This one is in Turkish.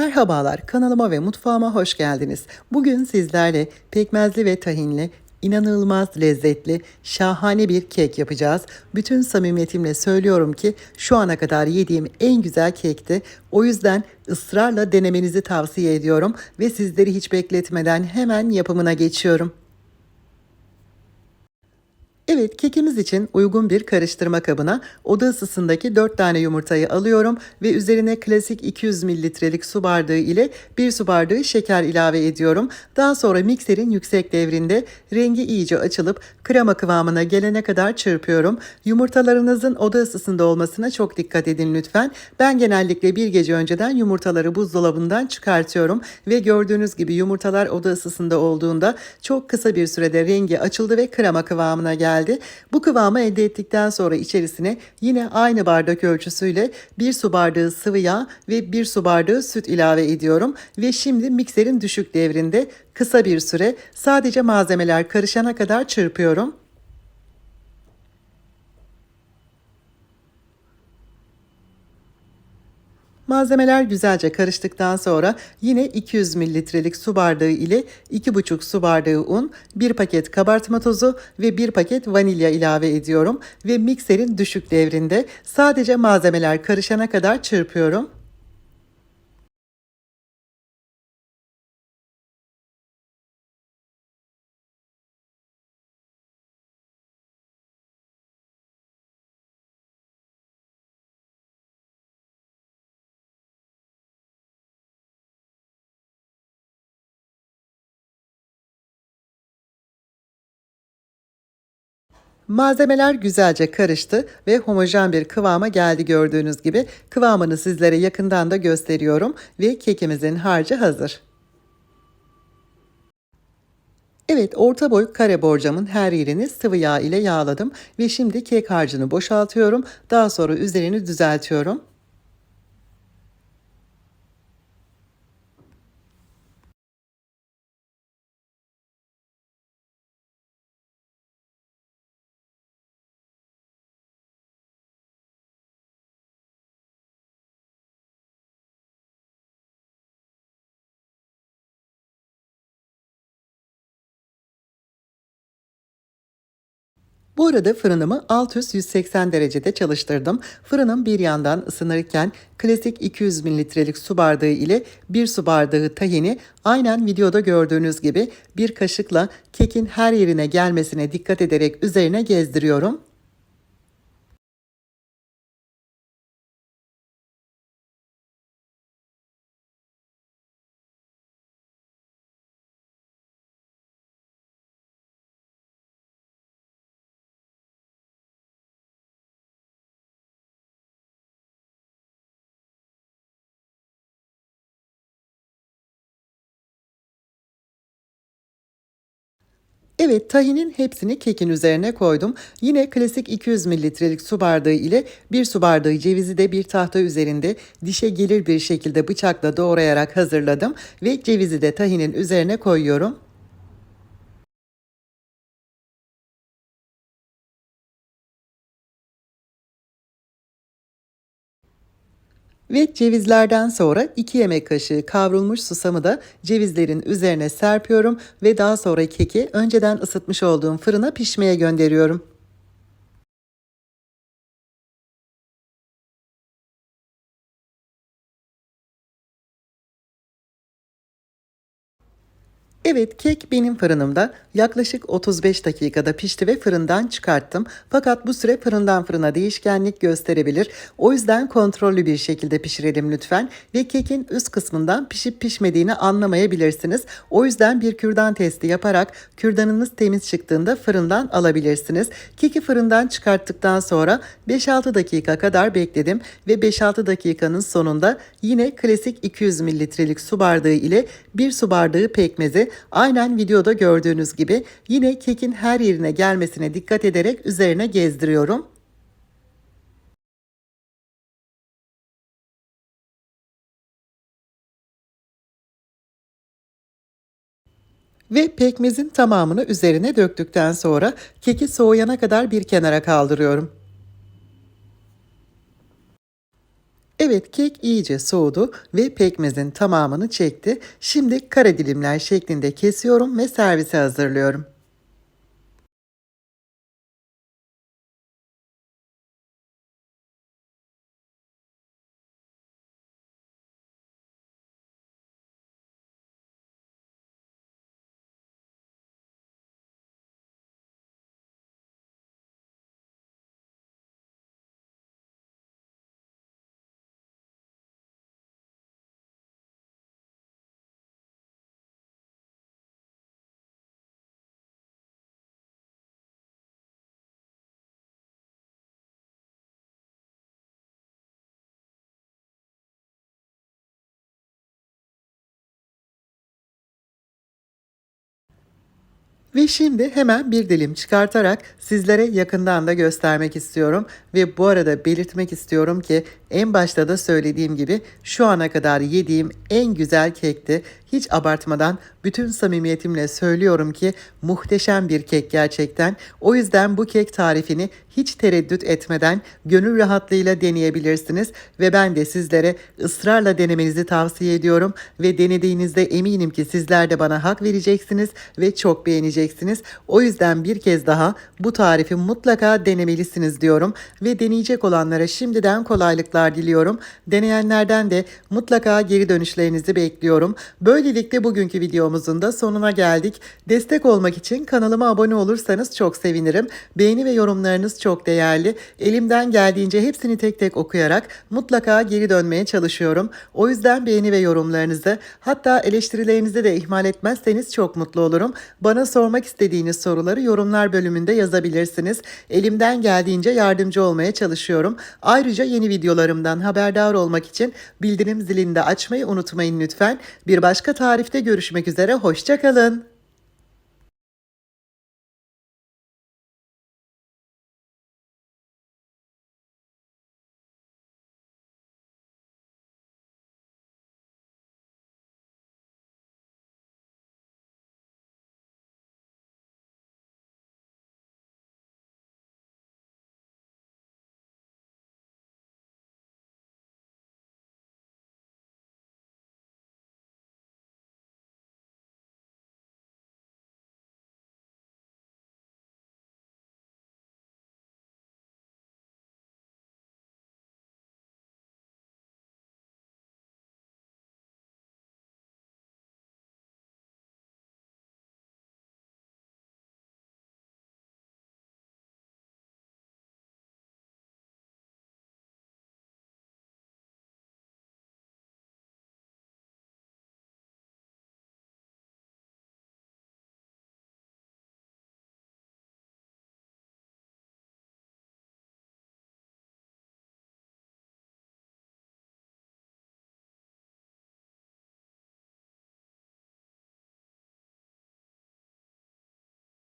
Merhabalar, kanalıma ve mutfağıma hoş geldiniz. Bugün sizlerle pekmezli ve tahinli, inanılmaz lezzetli, şahane bir kek yapacağız. Bütün samimiyetimle söylüyorum ki şu ana kadar yediğim en güzel kekti. O yüzden ısrarla denemenizi tavsiye ediyorum ve sizleri hiç bekletmeden hemen yapımına geçiyorum. Evet, kekimiz için uygun bir karıştırma kabına oda ısısındaki 4 tane yumurtayı alıyorum ve üzerine klasik 200 mililitrelik su bardağı ile 1 su bardağı şeker ilave ediyorum. Daha sonra mikserin yüksek devrinde rengi iyice açılıp krema kıvamına gelene kadar çırpıyorum. Yumurtalarınızın oda ısısında olmasına çok dikkat edin lütfen. Ben genellikle bir gece önceden yumurtaları buzdolabından çıkartıyorum ve gördüğünüz gibi yumurtalar oda ısısında olduğunda çok kısa bir sürede rengi açıldı ve krema kıvamına geldi geldi. Bu kıvamı elde ettikten sonra içerisine yine aynı bardak ölçüsüyle 1 su bardağı sıvı yağ ve 1 su bardağı süt ilave ediyorum. Ve şimdi mikserin düşük devrinde kısa bir süre sadece malzemeler karışana kadar çırpıyorum. Malzemeler güzelce karıştıktan sonra yine 200 mililitrelik su bardağı ile 2,5 su bardağı un, 1 paket kabartma tozu ve 1 paket vanilya ilave ediyorum ve mikserin düşük devrinde sadece malzemeler karışana kadar çırpıyorum. Malzemeler güzelce karıştı ve homojen bir kıvama geldi gördüğünüz gibi. Kıvamını sizlere yakından da gösteriyorum ve kekimizin harcı hazır. Evet orta boy kare borcamın her yerini sıvı yağ ile yağladım ve şimdi kek harcını boşaltıyorum. Daha sonra üzerini düzeltiyorum. Bu arada fırınımı alt üst 180 derecede çalıştırdım. Fırınım bir yandan ısınırken klasik 200 mililitrelik su bardağı ile bir su bardağı tahini aynen videoda gördüğünüz gibi bir kaşıkla kekin her yerine gelmesine dikkat ederek üzerine gezdiriyorum. Evet tahinin hepsini kekin üzerine koydum. Yine klasik 200 mililitrelik su bardağı ile bir su bardağı cevizi de bir tahta üzerinde dişe gelir bir şekilde bıçakla doğrayarak hazırladım. Ve cevizi de tahinin üzerine koyuyorum. Ve cevizlerden sonra 2 yemek kaşığı kavrulmuş susamı da cevizlerin üzerine serpiyorum ve daha sonra keki önceden ısıtmış olduğum fırına pişmeye gönderiyorum. Evet, kek benim fırınımda yaklaşık 35 dakikada pişti ve fırından çıkarttım. Fakat bu süre fırından fırına değişkenlik gösterebilir. O yüzden kontrollü bir şekilde pişirelim lütfen. Ve kekin üst kısmından pişip pişmediğini anlamayabilirsiniz. O yüzden bir kürdan testi yaparak kürdanınız temiz çıktığında fırından alabilirsiniz. Keki fırından çıkarttıktan sonra 5-6 dakika kadar bekledim ve 5-6 dakikanın sonunda yine klasik 200 mililitrelik su bardağı ile bir su bardağı pekmezi aynen videoda gördüğünüz gibi yine kekin her yerine gelmesine dikkat ederek üzerine gezdiriyorum. Ve pekmezin tamamını üzerine döktükten sonra keki soğuyana kadar bir kenara kaldırıyorum. Evet kek iyice soğudu ve pekmezin tamamını çekti. Şimdi kare dilimler şeklinde kesiyorum ve servise hazırlıyorum. Ve şimdi hemen bir dilim çıkartarak sizlere yakından da göstermek istiyorum. Ve bu arada belirtmek istiyorum ki en başta da söylediğim gibi şu ana kadar yediğim en güzel kekti. Hiç abartmadan bütün samimiyetimle söylüyorum ki muhteşem bir kek gerçekten. O yüzden bu kek tarifini hiç tereddüt etmeden gönül rahatlığıyla deneyebilirsiniz ve ben de sizlere ısrarla denemenizi tavsiye ediyorum ve denediğinizde eminim ki sizler de bana hak vereceksiniz ve çok beğeneceksiniz. O yüzden bir kez daha bu tarifi mutlaka denemelisiniz diyorum ve deneyecek olanlara şimdiden kolaylıklar diliyorum. Deneyenlerden de mutlaka geri dönüşlerinizi bekliyorum. Böylelikle bugünkü videomuzun da sonuna geldik. Destek olmak için kanalıma abone olursanız çok sevinirim. Beğeni ve yorumlarınız çok değerli. Elimden geldiğince hepsini tek tek okuyarak mutlaka geri dönmeye çalışıyorum. O yüzden beğeni ve yorumlarınızı hatta eleştirilerinizi de ihmal etmezseniz çok mutlu olurum. Bana sormak istediğiniz soruları yorumlar bölümünde yazabilirsiniz. Elimden geldiğince yardımcı olmaya çalışıyorum. Ayrıca yeni videolarımdan haberdar olmak için bildirim zilini de açmayı unutmayın lütfen. Bir başka tarifte görüşmek üzere. Hoşçakalın.